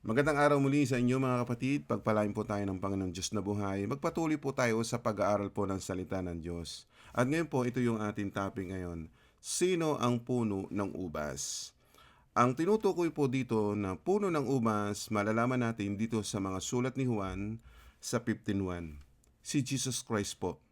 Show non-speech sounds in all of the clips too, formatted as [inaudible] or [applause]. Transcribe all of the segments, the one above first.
Magandang araw muli sa inyo mga kapatid. Pagpalain po tayo ng Panginoong Diyos na buhay. Magpatuloy po tayo sa pag-aaral po ng salita ng Diyos. At ngayon po, ito yung ating topic ngayon. Sino ang puno ng ubas? Ang tinutukoy po dito na puno ng ubas, malalaman natin dito sa mga sulat ni Juan sa 15.1. Si Jesus Christ po.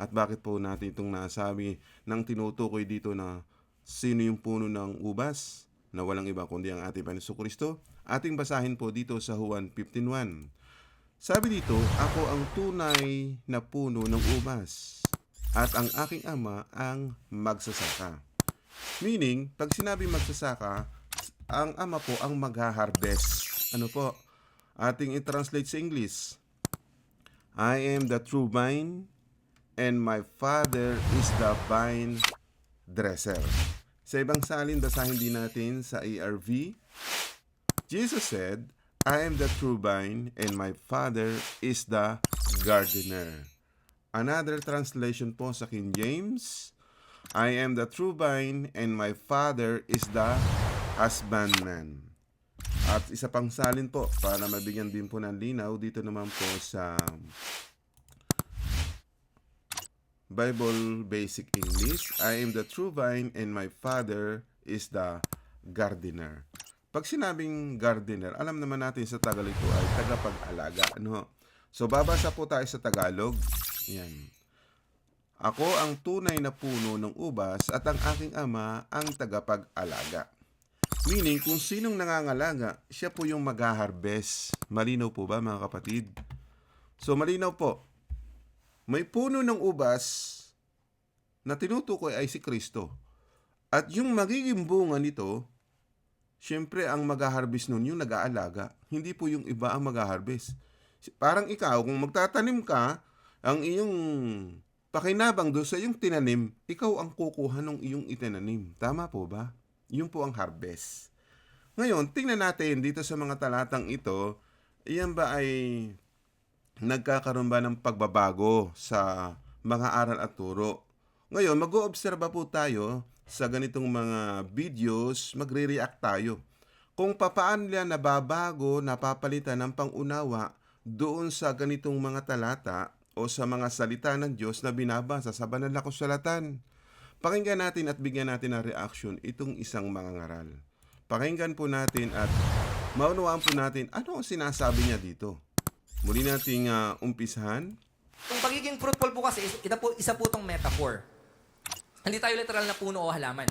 At bakit po natin itong nasabi ng tinutukoy dito na sino yung puno ng ubas? Na walang iba kundi ang ating Panginoon Kristo. Ating basahin po dito sa Juan 15.1. Sabi dito, ako ang tunay na puno ng ubas at ang aking ama ang magsasaka. Meaning, pag sinabi magsasaka, ang ama po ang magha-harvest. Ano po? Ating i-translate sa English. I am the true vine and my father is the vine dresser. Sa ibang salin, basahin din natin sa ARV. Jesus said, I am the true vine and my father is the gardener. Another translation po sa King James, I am the true vine and my father is the husbandman. At isa pang salin po para mabigyan din po ng linaw dito naman po sa Bible Basic English, I am the true vine and my father is the gardener. Pag sinabing gardener, alam naman natin sa Tagalog ito ay tagapag-alaga. Ano? So babasa po tayo sa Tagalog. Yan. Ako ang tunay na puno ng ubas at ang aking ama ang tagapag-alaga. Meaning, kung sinong nangangalaga, siya po yung mag-harvest. Malinaw po ba mga kapatid? So malinaw po, may puno ng ubas na tinutukoy ay si Kristo. At yung magiging bunga nito, syempre ang mag-harvest nun yung nag-aalaga. Hindi po yung iba ang mag-harvest. Parang ikaw, kung magtatanim ka, ang iyong pakinabang doon sa iyong tinanim, ikaw ang kukuha ng iyong itinanim. Tama po ba? Yun po ang harvest. Ngayon, tingnan natin dito sa mga talatang ito, iyan ba ay nagkakaroon ba ng pagbabago sa mga aral at turo? Ngayon, mag-oobserba po tayo sa ganitong mga videos, magre-react tayo. Kung papaano nila nababago, napapalitan ng pangunawa doon sa ganitong mga talata o sa mga salita ng Diyos na binabasa sa banal na kasulatan. Pakinggan natin at bigyan natin ng reaction itong isang mga ngaral. Pakinggan po natin at maunawaan po natin ano ang sinasabi niya dito. Muli nating ah, umpisahan. Kung pagiging fruitful po kasi, ito po, isa po itong metaphor. Hindi tayo literal na puno o halaman.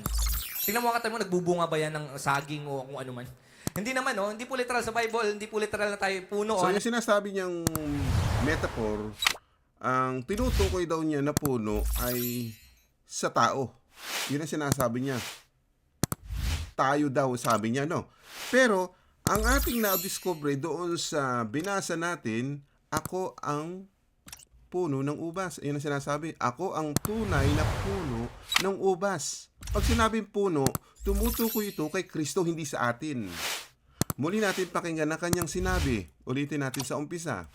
Tingnan mo katabi mo, nagbubunga ba yan ng saging o kung ano man. Hindi naman, no? Hindi po literal sa Bible, hindi po literal na tayo puno o So yung sinasabi niyang metaphor, ang tinutukoy daw niya na puno ay sa tao. Yun ang sinasabi niya. Tayo daw, sabi niya, no? Pero, ang ating na-discover doon sa binasa natin, ako ang puno ng ubas. Ayun ang sinasabi. Ako ang tunay na puno ng ubas. Pag sinabing puno, tumutukoy ito kay Kristo, hindi sa atin. Muli natin pakinggan ang kanyang sinabi. Ulitin natin sa umpisa.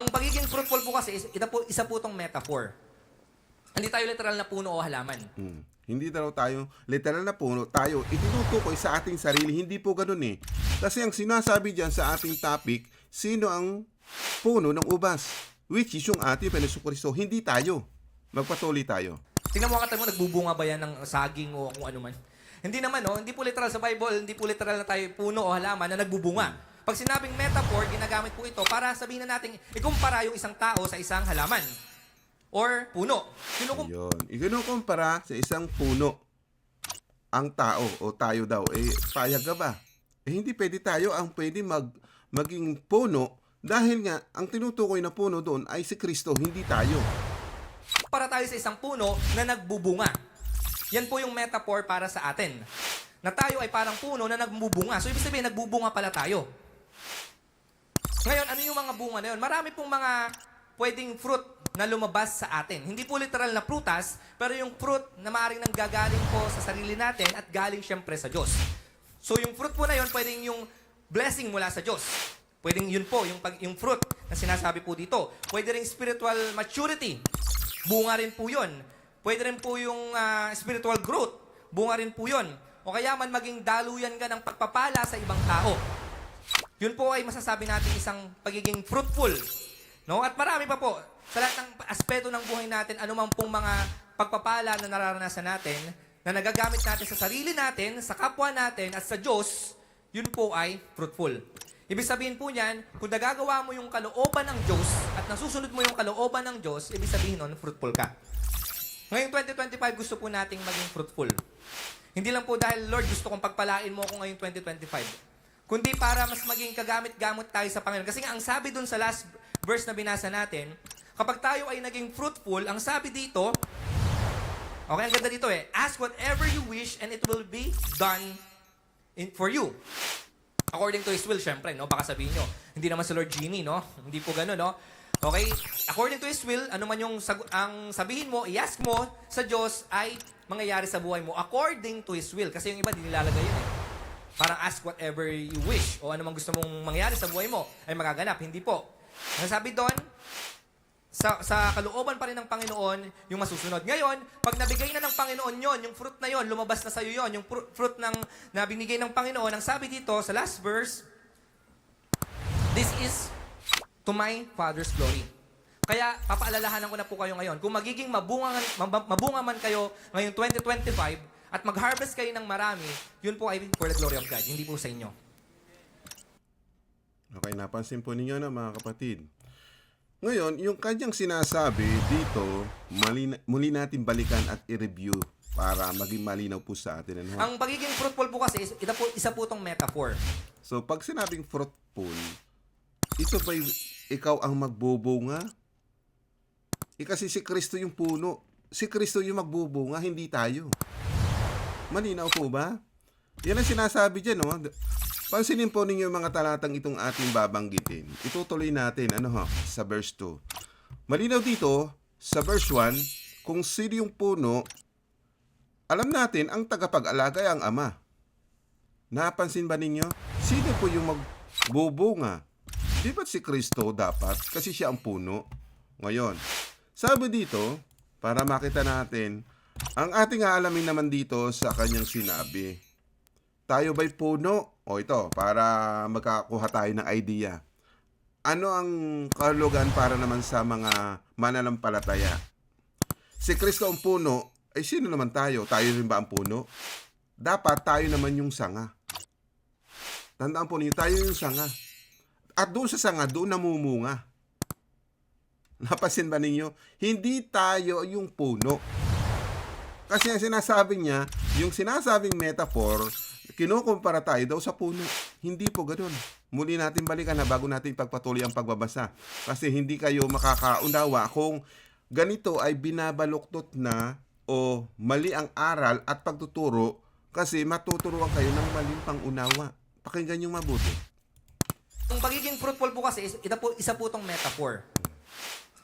Ang pagiging fruitful po kasi, ito po, isa po itong metaphor. Hindi tayo literal na puno o halaman. Hmm. Hindi daw tayo, literal na puno, tayo itinutukoy sa ating sarili. Hindi po ganun eh. Kasi ang sinasabi dyan sa ating topic, sino ang puno ng ubas? Which is yung ating Panginoon Kristo. Hindi tayo. Magpatuloy tayo. Tingnan mo katabi mo, nagbubunga ba yan ng saging o kung ano man. Hindi naman, no? Hindi po literal sa Bible, hindi po literal na tayo puno o halaman na nagbubunga. Pag sinabing metaphor, ginagamit po ito para sabihin na natin, ikumpara yung isang tao sa isang halaman. Or puno. Kinukum- Yun. Ikinukumpara sa isang puno. Ang tao o tayo daw, eh, payag ka ba? Eh, hindi pwede tayo ang pwede mag, maging puno dahil nga, ang tinutukoy na puno doon ay si Kristo, hindi tayo. para tayo sa isang puno na nagbubunga. Yan po yung metaphor para sa atin. Na tayo ay parang puno na nagbubunga. So, ibig sabihin, nagbubunga pala tayo. Ngayon, ano yung mga bunga na yun? Marami pong mga pwedeng fruit na lumabas sa atin. Hindi po literal na prutas, pero yung fruit na maaaring nanggagaling po sa sarili natin at galing syempre sa Diyos. So, yung fruit po na yun, pwedeng yung blessing mula sa Diyos. Pwedeng yun po, yung, pag, yung fruit na sinasabi po dito. Pwede rin spiritual maturity. Bunga rin po yun. Pwede rin po yung ah, spiritual growth. Bunga rin po yun. O kaya man maging daluyan ka ng pagpapala sa ibang tao. Yun po ay masasabi natin isang pagiging fruitful. No? At marami pa po. Sa lahat ng aspeto ng buhay natin, anumang pong mga pagpapala na nararanasan natin, na nagagamit natin sa sarili natin, sa kapwa natin, at sa Diyos, yun po ay fruitful. Ibig sabihin po niyan, kung nagagawa mo yung kalooban ng Diyos at nasusunod mo yung kalooban ng Diyos, ibig sabihin nun, fruitful ka. Ngayong 2025, gusto po nating maging fruitful. Hindi lang po dahil, Lord, gusto kong pagpalain mo ako ngayong 2025. Kundi para mas maging kagamit-gamot tayo sa Panginoon. Kasi nga, ang sabi dun sa last verse na binasa natin, kapag tayo ay naging fruitful, ang sabi dito, okay, ang ganda dito eh, ask whatever you wish and it will be done in, for you. According to His will, syempre, no? Baka sabihin nyo, hindi naman si Lord Genie, no? Hindi po gano'n, no? Okay? According to His will, ano man yung ang sabihin mo, i-ask mo sa Diyos ay mangyayari sa buhay mo according to His will. Kasi yung iba, di nilalagay yun eh. Parang ask whatever you wish o ano man gusto mong mangyari sa buhay mo ay magaganap. Hindi po. Ang sabi doon, sa, sa kalooban pa rin ng Panginoon yung masusunod. Ngayon, pag nabigay na ng Panginoon yon, yung fruit na yon, lumabas na sa'yo yon, yung fru- fruit ng na binigay ng Panginoon, ang sabi dito sa last verse, This is to my Father's glory. Kaya papaalalahanan ko na po kayo ngayon, kung magiging mabunga, mab- mabunga man kayo ngayong 2025 at mag-harvest kayo ng marami, yun po ay for the glory of God, hindi po sa inyo. Okay, napansin po ninyo na mga kapatid. Ngayon, yung kanyang sinasabi dito, mali, muli natin balikan at i-review para maging malinaw po sa atin. Ano? Ang pagiging fruitful po kasi, is- ito po, isa po tong metaphor. So, pag sinabing fruitful, ito ba ikaw ang magbubunga? Eh kasi si Kristo yung puno. Si Kristo yung magbubunga, hindi tayo. Malinaw po ba? Yan ang sinasabi dyan, no? Pansinin po ninyo yung mga talatang itong ating babanggitin. Itutuloy natin, ano ho, sa verse 2. Malinaw dito, sa verse 1, kung sino yung puno, alam natin, ang tagapag-alaga ay ang ama. Napansin ba ninyo? Sino po yung magbubunga? Di ba't si Kristo dapat? Kasi siya ang puno. Ngayon, sabi dito, para makita natin, ang ating aalamin naman dito sa kanyang sinabi. Tayo ba'y puno? O ito, para magkakuha tayo ng idea. Ano ang kahulugan para naman sa mga mananampalataya? Si Kristo ang puno, ay sino naman tayo? Tayo rin ba ang puno? Dapat tayo naman yung sanga. Tandaan po ninyo, tayo yung sanga. At doon sa sanga, doon namumunga. Napasin ba ninyo? Hindi tayo yung puno. Kasi ang sinasabi niya, yung sinasabing metaphor, kinukumpara tayo daw sa puno. Hindi po ganun. Muli natin balikan na bago natin pagpatuloy ang pagbabasa. Kasi hindi kayo makakaunawa kung ganito ay binabaluktot na o mali ang aral at pagtuturo kasi matuturuan kayo ng maling pangunawa. Pakinggan yung mabuti. Ang pagiging fruitful po kasi, ito po, isa po tong metaphor.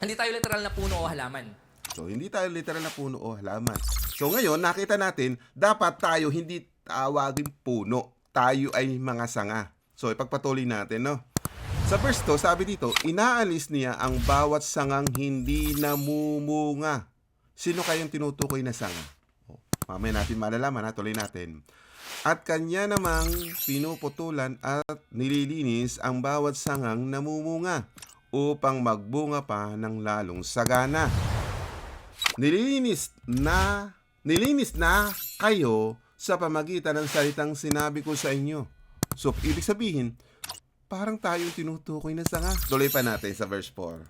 Hindi tayo literal na puno o halaman. So, hindi tayo literal na puno o halaman. So, ngayon, nakita natin, dapat tayo hindi tawagin puno. Tayo ay mga sanga. So, ipagpatuloy natin, no? Sa verse 2, sabi dito, inaalis niya ang bawat sangang hindi namumunga. Sino kayong tinutukoy na sanga? O, mamaya natin malalaman, ha? Tuloy natin. At kanya namang pinuputulan at nililinis ang bawat sangang namumunga upang magbunga pa ng lalong sagana nililinis na nilinis na kayo sa pamagitan ng salitang sinabi ko sa inyo. So, ibig sabihin, parang tayong tinutukoy na sanga. Tuloy pa natin sa verse 4.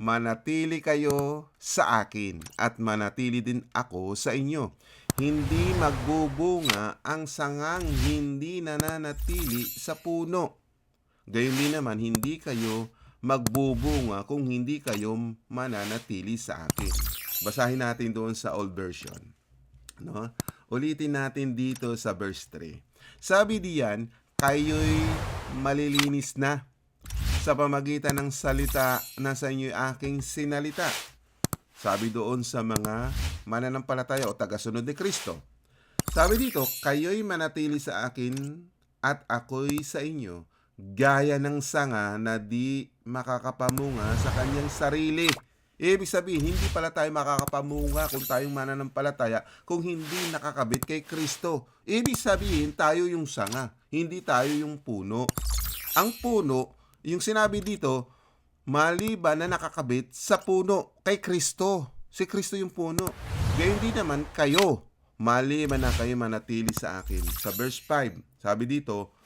Manatili kayo sa akin at manatili din ako sa inyo. Hindi magbubunga ang sangang hindi nananatili sa puno. Gayon din naman, hindi kayo magbubunga kung hindi kayo mananatili sa akin. Basahin natin doon sa old version. No? Ulitin natin dito sa verse 3. Sabi diyan, kayo'y malilinis na sa pamagitan ng salita na sa inyo'y aking sinalita. Sabi doon sa mga mananampalataya o tagasunod ni Kristo. Sabi dito, kayo'y manatili sa akin at ako'y sa inyo, gaya ng sanga na di makakapamunga sa kanyang sarili. Ibig sabihin, hindi pala tayo makakapamunga kung tayong mananampalataya kung hindi nakakabit kay Kristo. Ibig sabihin, tayo yung sanga, hindi tayo yung puno. Ang puno, yung sinabi dito, maliban na nakakabit sa puno kay Kristo. Si Kristo yung puno. Gayon din naman kayo, maliban na kayo manatili sa akin. Sa verse 5, sabi dito,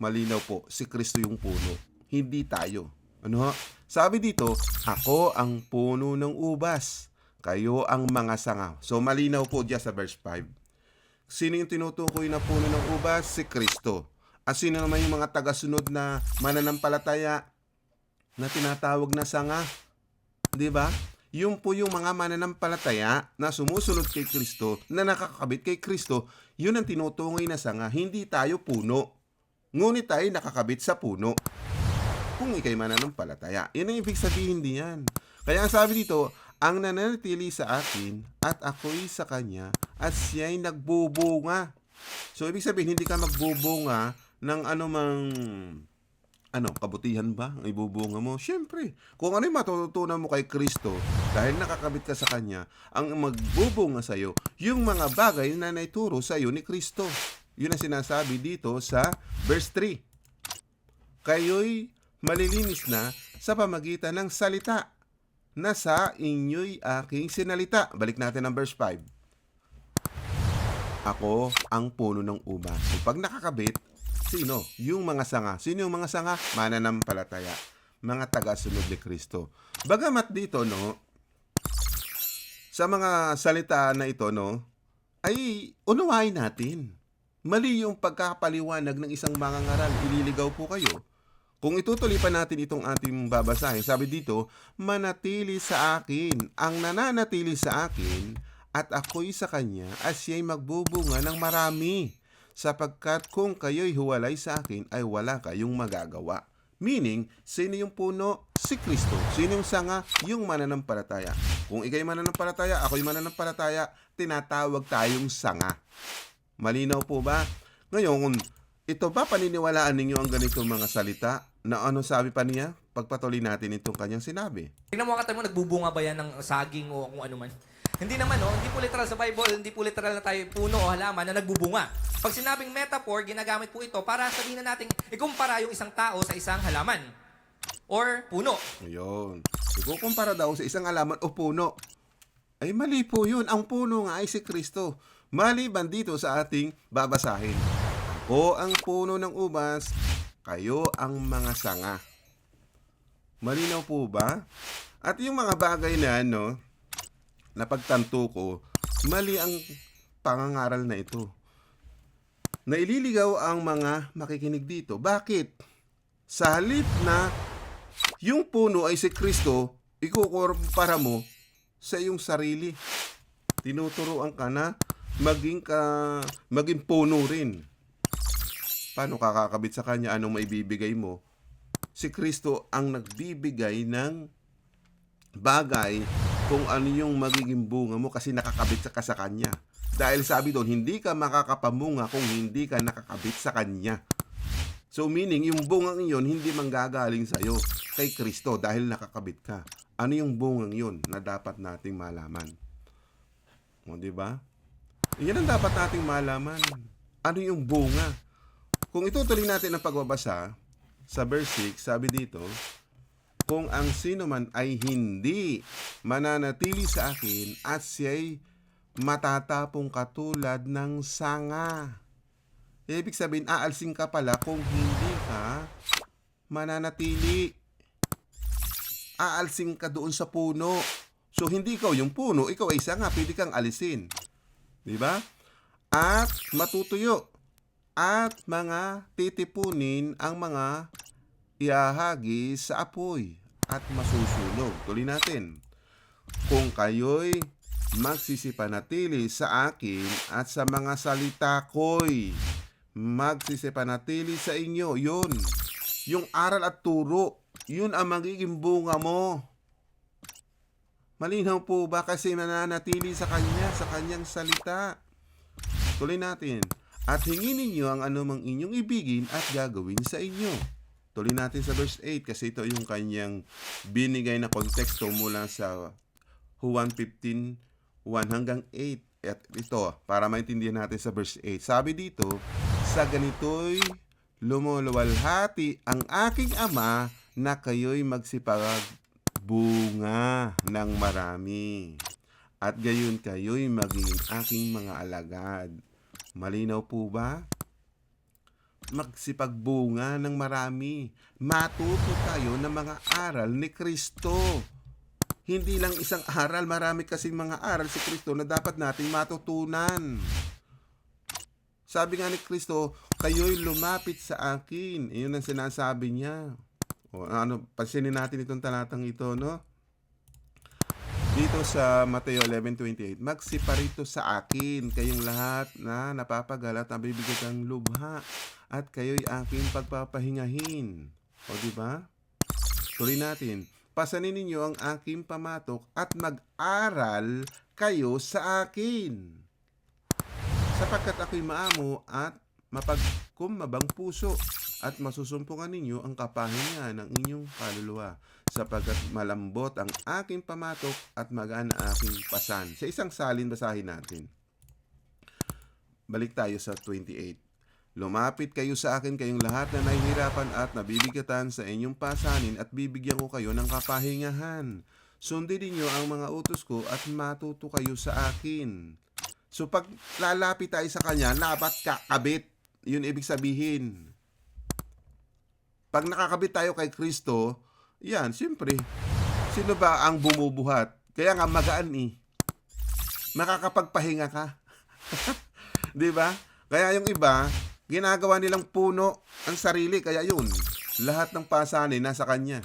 malinaw po, si Kristo yung puno. Hindi tayo. Ano? ho? Sabi dito, ako ang puno ng ubas. Kayo ang mga sanga. So malinaw po diyan sa verse 5. Sino yung tinutukoy na puno ng ubas? Si Kristo. At sino naman yung mga tagasunod na mananampalataya na tinatawag na sanga? 'Di ba? Yung po yung mga mananampalataya na sumusunod kay Kristo, na nakakabit kay Kristo, yun ang tinutungoy na sanga. Hindi tayo puno. Ngunit tayo nakakabit sa puno. Kung ikay mananampalataya. Yan ang ibig sabihin diyan. Kaya ang sabi dito, ang nananatili sa akin at ako'y sa kanya at siya'y nagbubunga. So, ibig sabihin, hindi ka magbubunga ng anumang ano, kabutihan ba ang ibubunga mo? Siyempre, kung ano yung matututunan mo kay Kristo, dahil nakakabit ka sa Kanya, ang magbubunga sa'yo, yung mga bagay na naituro sa'yo ni Kristo. Yun ang sinasabi dito sa verse 3. Kayo'y malilinis na sa pamagitan ng salita na sa inyo'y aking sinalita. Balik natin ang verse 5. Ako ang puno ng ubas. So pag nakakabit, sino? Yung mga sanga. Sino yung mga sanga? Mananampalataya. Mga taga-sunod ni Kristo. Bagamat dito, no, sa mga salita na ito, no, ay unawain natin. Mali yung pagkakapaliwanag ng isang mangangaral. Ililigaw po kayo. Kung itutuloy pa natin itong ating babasahin, sabi dito, manatili sa akin, ang nananatili sa akin, at ako'y sa kanya, at siya'y magbubunga ng marami, sapagkat kung kayo'y huwalay sa akin, ay wala kayong magagawa. Meaning, sino yung puno? Si Kristo. Sino yung sanga? Yung mananampalataya. Kung ikay mananampalataya, ako'y mananampalataya, tinatawag tayong sanga. Malinaw po ba? Ngayon, ito ba paniniwalaan ninyo ang ganitong mga salita? Na ano sabi pa niya? Pagpatuloy natin itong kanyang sinabi. Tingnan mo kata mo, nagbubunga ba yan ng saging o kung ano man? Hindi naman, no? Hindi po literal sa Bible, hindi po literal na tayo puno o halaman na nagbubunga. Pag sinabing metaphor, ginagamit po ito para sabihin na natin, ikumpara yung isang tao sa isang halaman. Or puno. Ayun. Ikukumpara daw sa isang alaman o puno. Ay mali po yun. Ang puno nga ay si Kristo. Maliban dito sa ating babasahin. Ako ang puno ng ubas, kayo ang mga sanga. Malinaw po ba? At yung mga bagay na ano, napagtanto ko, mali ang pangangaral na ito. Naililigaw ang mga makikinig dito. Bakit? Sa halip na yung puno ay si Kristo, ikukumpara mo sa iyong sarili. Tinuturoan ka na maging ka maging puno rin. Paano kakakabit sa kanya anong maibibigay mo? Si Kristo ang nagbibigay ng bagay kung ano yung magiging bunga mo kasi nakakabit ka sa kanya. Dahil sabi doon, hindi ka makakapamunga kung hindi ka nakakabit sa kanya. So meaning, yung bungang yun, hindi manggagaling sa'yo kay Kristo dahil nakakabit ka. Ano yung bungang yun na dapat nating malaman? O, di ba? Yan ang dapat nating malaman. Ano yung bunga? Kung itutuloy natin ang pagbabasa, sa verse 6, sabi dito, kung ang sino man ay hindi mananatili sa akin at siya'y matatapong katulad ng sanga. Ibig sabihin, aalsing ka pala kung hindi ka mananatili. Aalsing ka doon sa puno. So, hindi ikaw yung puno, ikaw ay sanga, pwede kang alisin. Di ba? At matutuyo. At mga titipunin ang mga iahagi sa apoy at masusunog. Tuloy natin. Kung kayo'y magsisipanatili sa akin at sa mga salita ko'y magsisipanatili sa inyo. Yun. Yung aral at turo, yun ang magiging bunga mo. Malinaw po ba kasi mananatili sa kanya, sa kanyang salita? Tuloy natin. At hingin ninyo ang anumang inyong ibigin at gagawin sa inyo. Tuloy natin sa verse 8 kasi ito yung kanyang binigay na konteksto mula sa Juan 15, 1 hanggang 8. At ito, para maintindihan natin sa verse 8. Sabi dito, sa ganito'y lumuluwalhati ang aking ama na kayo'y magsipag-bunga ng marami. At gayon kayo'y magiging aking mga alagad. Malinaw po ba? Magsipagbunga ng marami. Matuto tayo ng mga aral ni Kristo. Hindi lang isang aral, marami kasing mga aral si Kristo na dapat nating matutunan. Sabi nga ni Kristo, kayo'y lumapit sa akin. Iyon ang sinasabi niya. O, ano, pansinin natin itong talatang ito, no? Dito sa Mateo 11.28, Magsiparito sa akin kayong lahat na napapagalat at nabibigyan ng lubha at kayo'y aking pagpapahingahin. O, di ba? Tuloy natin. Pasanin ninyo ang aking pamatok at mag-aral kayo sa akin sapagkat ako'y maamo at mapagkumabang puso at masusumpungan ninyo ang kapahinga ng inyong kaluluwa sapagkat malambot ang aking pamatok at magaan ang aking pasan. Sa isang salin basahin natin. Balik tayo sa 28. Lumapit kayo sa akin kayong lahat na nahihirapan at nabibigatan sa inyong pasanin at bibigyan ko kayo ng kapahingahan. Sundin ninyo ang mga utos ko at matuto kayo sa akin. So pag lalapit tayo sa kanya, dapat kakabit. Yun ibig sabihin. Pag nakakabit tayo kay Kristo, yan, siyempre, sino ba ang bumubuhat? Kaya nga magaan eh. Makakapagpahinga ka. [laughs] 'Di ba? Kaya yung iba, ginagawa nilang puno ang sarili, kaya yun. Lahat ng pasanin nasa kanya.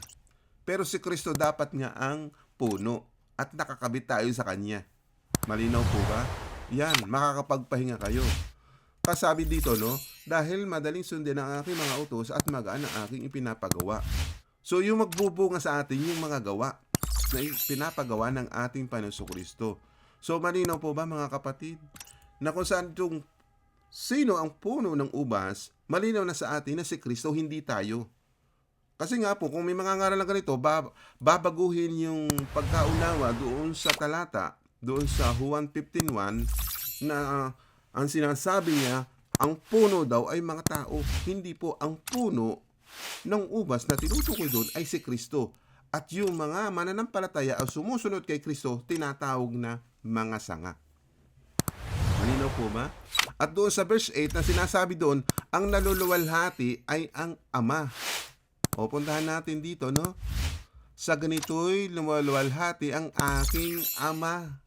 Pero si Kristo dapat nga ang puno at nakakabit tayo sa kanya. Malinaw po ba? Yan, makakapagpahinga kayo. Kasabi dito, no? Dahil madaling sundin ang aking mga utos at magaan ang aking ipinapagawa. So, yung magbubunga sa atin yung mga gawa na pinapagawa ng ating Panginoon Kristo. So, malinaw po ba mga kapatid? Na kung saan yung sino ang puno ng ubas, malinaw na sa atin na si Kristo, hindi tayo. Kasi nga po, kung may mga ngaral na ganito, bab- babaguhin yung pagkaunawa doon sa talata, doon sa Juan 15.1, na ah, ang sinasabi niya, ang puno daw ay mga tao. Hindi po ang puno ng ubas na tinutukoy doon ay si Kristo. At yung mga mananampalataya ang sumusunod kay Kristo, tinatawag na mga sanga. Malinaw po ba? At doon sa verse 8 na sinasabi doon, ang naluluwalhati ay ang Ama. O puntahan natin dito, no? Sa ganito'y lumuluwalhati ang aking Ama.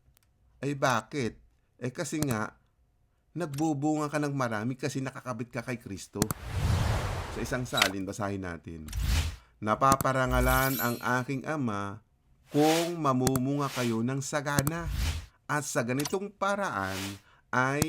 Ay bakit? Eh kasi nga, nagbubunga ka ng marami kasi nakakabit ka kay Kristo. Sa isang salin, basahin natin. Napaparangalan ang aking Ama kung mamumunga kayo ng sagana. At sa ganitong paraan ay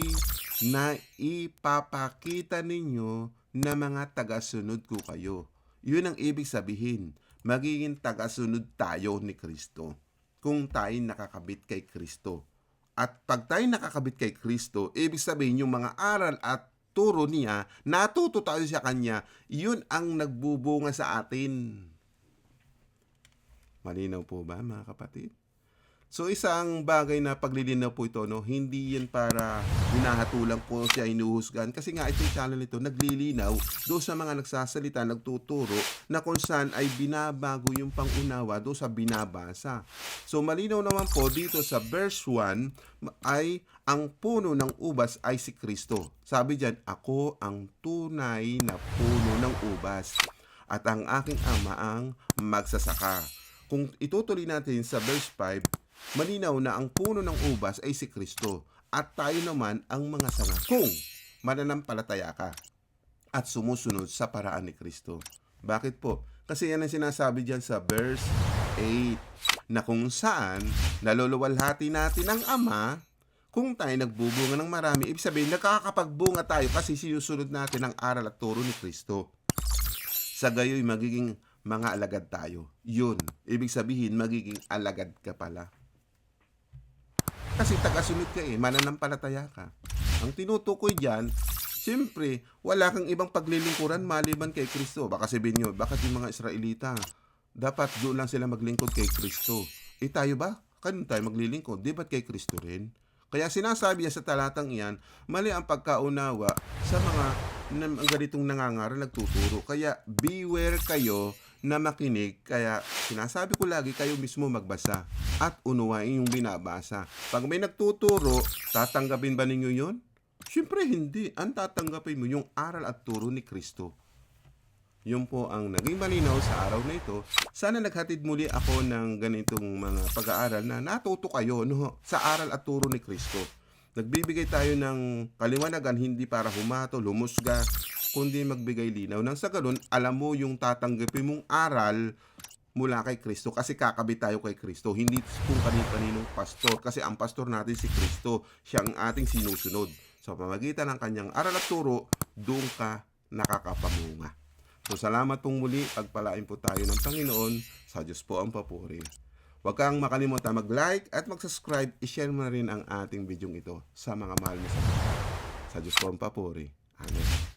naipapakita ninyo na mga tagasunod ko kayo. Yun ang ibig sabihin. Magiging tagasunod tayo ni Kristo kung tayo nakakabit kay Kristo. At pag tayo nakakabit kay Kristo, ibig sabihin yung mga aral at turo niya, natuto tayo sa Kanya, yun ang nagbubunga sa atin. Malinaw po ba mga kapatid? So isang bagay na paglilinaw po ito, no, hindi yan para hinahatulan ko siya inuhusgan. Kasi nga itong channel ito naglilinaw doon sa mga nagsasalita, nagtuturo na kung saan ay binabago yung pangunawa doon sa binabasa. So malinaw naman po dito sa verse 1 ay ang puno ng ubas ay si Kristo. Sabi diyan, ako ang tunay na puno ng ubas at ang aking ama ang magsasaka. Kung itutuloy natin sa verse 5, malinaw na ang puno ng ubas ay si Kristo at tayo naman ang mga sanga kung mananampalataya ka at sumusunod sa paraan ni Kristo. Bakit po? Kasi yan ang sinasabi dyan sa verse 8 na kung saan naluluwalhati natin ang Ama kung tayo nagbubunga ng marami, ibig sabihin nakakapagbunga tayo kasi sinusunod natin ang aral at turo ni Kristo. Sa gayoy magiging mga alagad tayo. Yun. Ibig sabihin, magiging alagad ka pala. Kasi tagasunod ka eh, mananampalataya ka. Ang tinutukoy dyan, siyempre, wala kang ibang paglilingkuran maliban kay Kristo. Baka sabihin nyo, bakit yung mga Israelita, dapat doon lang sila maglingkod kay Kristo. Eh tayo ba? Kanino tayo maglilingkod? Di ba't kay Kristo rin? Kaya sinasabi niya sa talatang iyan, mali ang pagkaunawa sa mga ang ganitong nangangaral, nagtuturo. Kaya beware kayo na makinig. Kaya sinasabi ko lagi kayo mismo magbasa at unuwain yung binabasa. Pag may nagtuturo, tatanggapin ba ninyo yon? Siyempre hindi. Ang tatanggapin mo yung aral at turo ni Kristo. Yun po ang naging malinaw sa araw na ito. Sana naghatid muli ako ng ganitong mga pag-aaral na natuto kayo no, sa aral at turo ni Kristo. Nagbibigay tayo ng kaliwanagan hindi para humatol, humusga, kundi magbigay linaw. Nang sa ganun, alam mo yung tatanggapin mong aral mula kay Kristo kasi kakabit tayo kay Kristo. Hindi kung kanin-kaninong pastor kasi ang pastor natin si Kristo. Siya ang ating sinusunod. Sa pamagitan ng kanyang aral at turo, doon ka nakakapamunga. So salamat pong muli, pagpalain po tayo ng Panginoon, sa Diyos po ang papuri. Huwag kang makalimutan mag-like at mag-subscribe, i-share mo na rin ang ating video ito sa mga mahal mo sa Sa Diyos po ang papuri. Amen.